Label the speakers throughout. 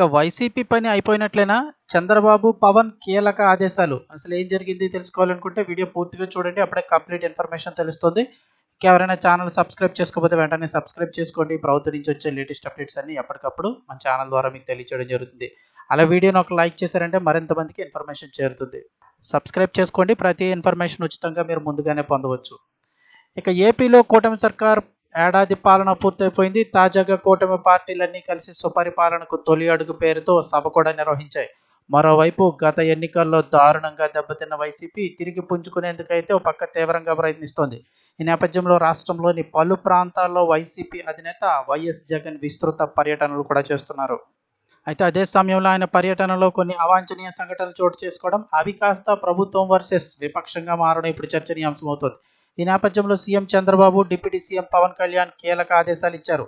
Speaker 1: ఇక వైసీపీ పని అయిపోయినట్లేనా? చంద్రబాబు పవన్ కీలక ఆదేశాలు. అసలు ఏం జరిగింది తెలుసుకోవాలనుకుంటే వీడియో పూర్తిగా చూడండి అప్పుడే కంప్లీట్ ఇన్ఫర్మేషన్ తెలుస్తుంది. ఎవరైనా ఛానల్ సబ్స్క్రైబ్ చేసుకోకపోతే వెంటనే సబ్స్క్రైబ్ చేసుకోండి. ప్రభుత్వం నుంచి వచ్చే లేటెస్ట్ అప్డేట్స్ అన్ని ఎప్పటికప్పుడు మన ఛానల్ ద్వారా మీకు తెలియచేయడం జరుగుతుంది. అలా వీడియోని ఒక లైక్ చేశారంటే మరింత మందికి ఇన్ఫర్మేషన్ చేరుతుంది. సబ్స్క్రైబ్ చేసుకోండి. ప్రతి ఇన్ఫర్మేషన్ ఉచితంగా మీరు ముందుగానే పొందవచ్చు. ఇక ఏపీలో కూటమి సర్కార్ ఏడాది పాలన పూర్తయిపోయింది. తాజాగా కూటమి పార్టీలన్నీ కలిసి సుపరిపాలనకు తొలి అడుగు పేరుతో సభ కూడా నిర్వహించాయి. మరోవైపు గత ఎన్నికల్లో దారుణంగా దెబ్బతిన్న వైసీపీ తిరిగి పుంజుకునేందుకైతే ఒక పక్క తీవ్రంగా ప్రయత్నిస్తోంది. ఈ నేపథ్యంలో రాష్ట్రంలోని పలు ప్రాంతాల్లో వైసీపీ అధినేత వైఎస్ జగన్ విస్తృత పర్యటనలు కూడా చేస్తున్నారు. అయితే అదే సమయంలో ఆయన పర్యటనలో కొన్ని అవాంఛనీయ సంఘటనలు చోటు చేసుకోవడం అవి కాస్త ప్రభుత్వం వర్సెస్ విపక్షంగా మారడం ఇప్పుడు చర్చనీయాంశం అవుతుంది ఈ నేపథ్యంలో CM Chandrababu deputy CM Pawan Kalyan కీలక ఆదేశాలు ఇచ్చారు.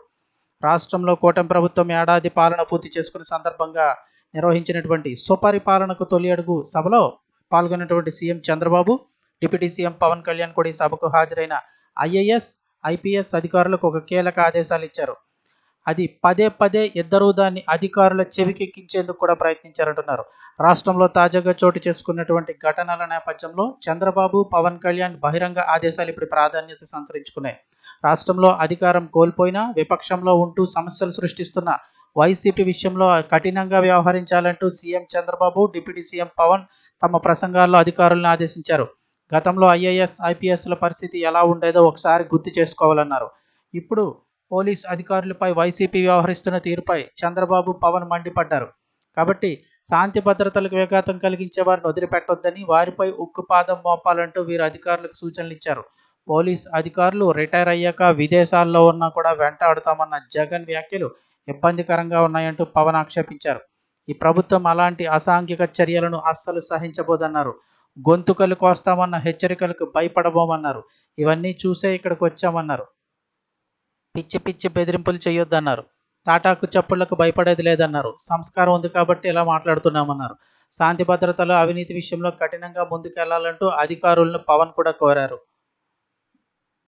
Speaker 1: రాష్ట్రంలో కూటమి ప్రభుత్వం ఏడాది పాలన పూర్తి చేసుకునే సందర్భంగా నిర్వహించినటువంటి సుపరిపాలనకు తొలి అడుగు సభలో పాల్గొన్నటువంటి CM Chandrababu deputy CM Pawan Kalyan కూడా ఈ సభకు హాజరైన ఐఏఎస్ ఐపీఎస్ అధికారులకు ఒక కీలక ఆదేశాలు ఇచ్చారు. అది పదే పదే ఇద్దరూ దాన్ని అధికారుల చెవికెక్కించేందుకు కూడా ప్రయత్నించారంటున్నారు. రాష్ట్రంలో తాజాగా చోటు చేసుకున్నటువంటి ఘటనల నేపథ్యంలో చంద్రబాబు పవన్ కళ్యాణ్ బహిరంగ ఆదేశాలు ఇప్పుడు ప్రాధాన్యత సంతరించుకున్నాయి. రాష్ట్రంలో అధికారం కోల్పోయినా విపక్షంలో ఉంటూ సమస్యలు సృష్టిస్తున్న వైసీపీ విషయంలో కఠినంగా వ్యవహరించాలంటూ CM Chandrababu deputy CM Pawan తమ ప్రసంగాల్లో అధికారులను ఆదేశించారు. గతంలో ఐఏఎస్ ఐపీఎస్ల పరిస్థితి ఎలా ఉండేదో ఒకసారి గుర్తు చేసుకోవాలన్నారు. ఇప్పుడు పోలీస్ అధికారులపై వైసీపీ వ్యవహరిస్తున్న తీరుపై చంద్రబాబు పవన్ మండిపడ్డారు. కాబట్టి శాంతి భద్రతలకు విఘాతం కలిగించే వారిని వదిలిపెట్టొద్దని వారిపై ఉక్కుపాదం మోపాలంటూ వీరు అధికారులకు సూచనలు ఇచ్చారు. పోలీస్ అధికారులు రిటైర్ అయ్యాక విదేశాల్లో ఉన్నా కూడా వెంటాడుతామన్న జగన్ వ్యాఖ్యలు ఇబ్బందికరంగా ఉన్నాయంటూ పవన్ ఆక్షేపించారు. ఈ ప్రభుత్వం అలాంటి అసాంఘిక చర్యలను అస్సలు సహించబోదన్నారు. గొంతుకలు కోస్తామన్న హెచ్చరికలకు భయపడబోమన్నారు. ఇవన్నీ చూసే ఇక్కడికి వచ్చామన్నారు. పిచ్చి పిచ్చి బెదిరింపులు చేయొద్దన్నారు తాటాకు చప్పుళ్ళకు భయపడేది లేదన్నారు. సంస్కారం ఉంది కాబట్టి ఇలా మాట్లాడుతున్నామన్నారు. శాంతి భద్రతలు అవినీతి విషయంలో కఠినంగా ముందుకెళ్ళాలంటూ అధికారులను పవన్ కూడా కోరారు.